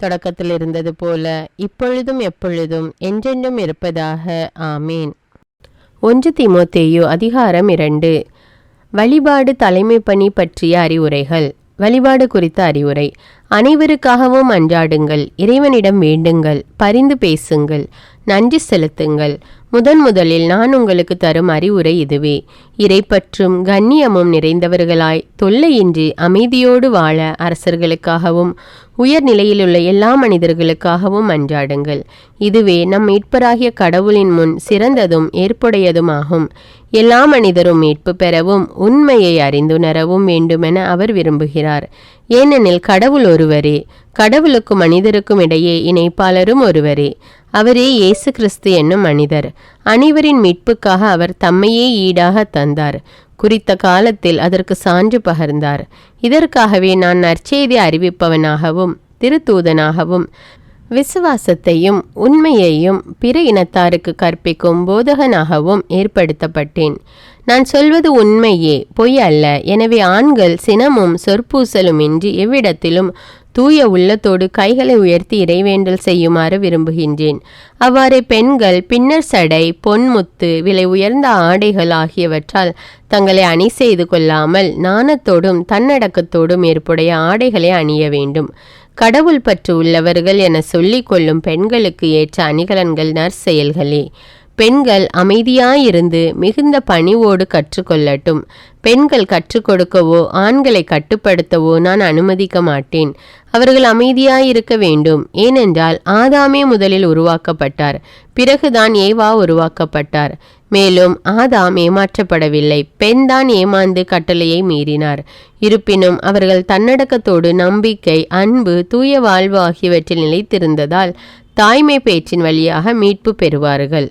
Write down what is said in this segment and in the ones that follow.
தொடக்கத்தில் இருந்தது போல இப்பொழுதும் எப்பொழுதும் என்றென்றும் இருப்பதாக. ஆமேன். ஒன்று திமோத்தேயு அதிகாரம் இரண்டு. வழிபாடு தலைமை பணி பற்றிய அறிவுரைகள். வழிபாடு குறித்த அறிவுரை. அனைவருக்காகவும் அன்றாடுங்கள். இறைவனிடம் வேண்டுங்கள். பரிந்து பேசுங்கள். நன்றி செலுத்துங்கள். முதன் முதலில் நான் உங்களுக்கு தரும் அறிவுரை இதுவே. இறைப்பற்றும் கண்ணியமும் நிறைந்தவர்களாய் தொல்லையின்றி அமைதியோடு வாழ அரசர்களுக்காகவும் உயர் நிலையிலுள்ள எல்லா மனிதர்களுக்காகவும் அன்றாடுங்கள். இதுவே நம் மீட்பராகிய கடவுளின் முன் சிறந்ததும் ஏற்புடையதுமாகும். எல்லா மனிதரும் மீட்பு பெறவும் உண்மையை அறிந்துணரவும் வேண்டுமென அவர் விரும்புகிறார். ஏனெனில் கடவுள் ஒருவரே கடவுளுக்கும் மனிதருக்கும் இடையே இணைப்பாளரும் ஒருவரே. அவரே இயேசு கிறிஸ்து என்னும் மனிதர். அனைவரின் மீட்புக்காக அவர் தம்மையே ஈடாக தந்தார். குறித்த காலத்தில் அதற்கு சான்று பகர்ந்தார். இதற்காகவே நான் நற்செய்தி அறிவிப்பவனாகவும் திருத்தூதனாகவும் விசுவாசத்தையும் உண்மையையும் பிற இனத்தாருக்கு கற்பிக்கும் போதகனாகவும் ஏற்படுத்தப்பட்டேன். நான் சொல்வது உண்மையே பொய் அல்ல. எனவே ஆண்கள் சினமும் சொற்பூசலுமின்றி எவ்விடத்திலும் தூய உள்ளத்தோடு கைகளை உயர்த்தி இறைவேண்டல் செய்யுமாறு விரும்புகின்றேன். அவ்வாறே பெண்கள் பின்னர் சடை பொன்முத்து விலை உயர்ந்த ஆடைகள் ஆகியவற்றால் தங்களை அணி செய்து கொள்ளாமல் நாணத்தோடும் தன்னடக்கத்தோடும் ஏற்புடைய ஆடைகளை அணிய வேண்டும். கடவுள் பற்று உள்ளவர்கள் என சொல்லிக் கொள்ளும் பெண்களுக்கு ஏற்ற அணிகலன்கள் நற்செயல்களே. பெண்கள் அமைதியாயிருந்து மிகுந்த பணிவோடு கற்றுக்கொள்ளட்டும். பெண்கள் கற்றுக் கொடுக்கவோ ஆண்களை கட்டுப்படுத்தவோ நான் அனுமதிக்க மாட்டேன். அவர்கள் அமைதியாயிருக்க வேண்டும். ஏனென்றால் ஆதாமே முதலில் உருவாக்கப்பட்டார். பிறகுதான் ஏவா உருவாக்கப்பட்டார். மேலும் ஆதாம் ஏமாற்றப்படவில்லை. பெண்தான் ஏமாந்து கட்டளையை மீறினார். இருப்பினும் அவர்கள் தன்னடக்கத்தோடு நம்பிக்கை அன்பு தூய வாழ்வு ஆகியவற்றில் நிலைத்திருந்ததால் தாய்மை பேச்சின் வழியாக மீட்பு பெறுவார்கள்.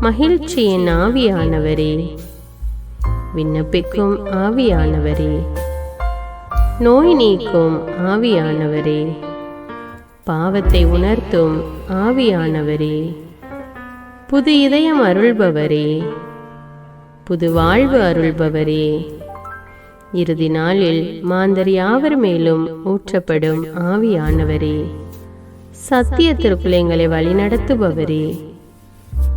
மகிழ்ச்சியின் ஆவியானவரே. விண்ணப்பிக்கும் ஆவியானவரே. நோய் நீக்கும் ஆவியானவரே. பாவத்தை உணர்த்தும் ஆவியானவரே. புது இதயம் அருள்பவரே. புது வாழ்வு அருள்பவரே. இறுதி நாளில் மாந்தர் யாவர் மேலும் ஊற்றப்படும் ஆவியானவரே. சத்தியத்திற்குள் எங்களை வழிநடத்துபவரே.